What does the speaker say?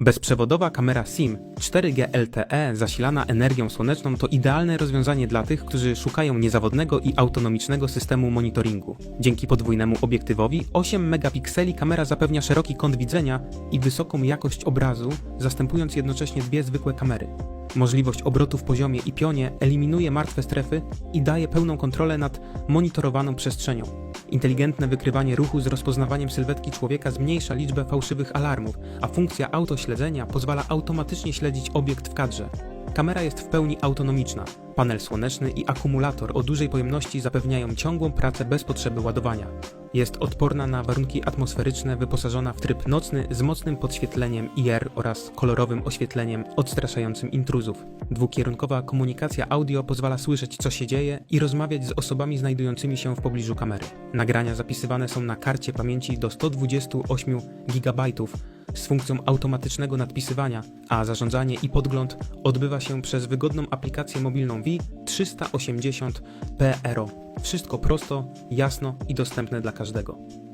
Bezprzewodowa kamera SIM 4G LTE zasilana energią słoneczną to idealne rozwiązanie dla tych, którzy szukają niezawodnego i autonomicznego systemu monitoringu. Dzięki podwójnemu obiektywowi 8 megapikseli kamera zapewnia szeroki kąt widzenia i wysoką jakość obrazu, zastępując jednocześnie dwie zwykłe kamery. Możliwość obrotu w poziomie i pionie eliminuje martwe strefy i daje pełną kontrolę nad monitorowaną przestrzenią. Inteligentne wykrywanie ruchu z rozpoznawaniem sylwetki człowieka zmniejsza liczbę fałszywych alarmów, a funkcja autośledzenia pozwala automatycznie śledzić obiekt w kadrze. Kamera jest w pełni autonomiczna. Panel słoneczny i akumulator o dużej pojemności zapewniają ciągłą pracę bez potrzeby ładowania. Jest odporna na warunki atmosferyczne, wyposażona w tryb nocny z mocnym podświetleniem IR oraz kolorowym oświetleniem odstraszającym intruzów. Dwukierunkowa komunikacja audio pozwala słyszeć, co się dzieje i rozmawiać z osobami znajdującymi się w pobliżu kamery. Nagrania zapisywane są na karcie pamięci do 128 GB z funkcją automatycznego nadpisywania, a zarządzanie i podgląd odbywa się przez wygodną aplikację mobilną VI 380 PRO. Wszystko prosto, jasno i dostępne dla każdego.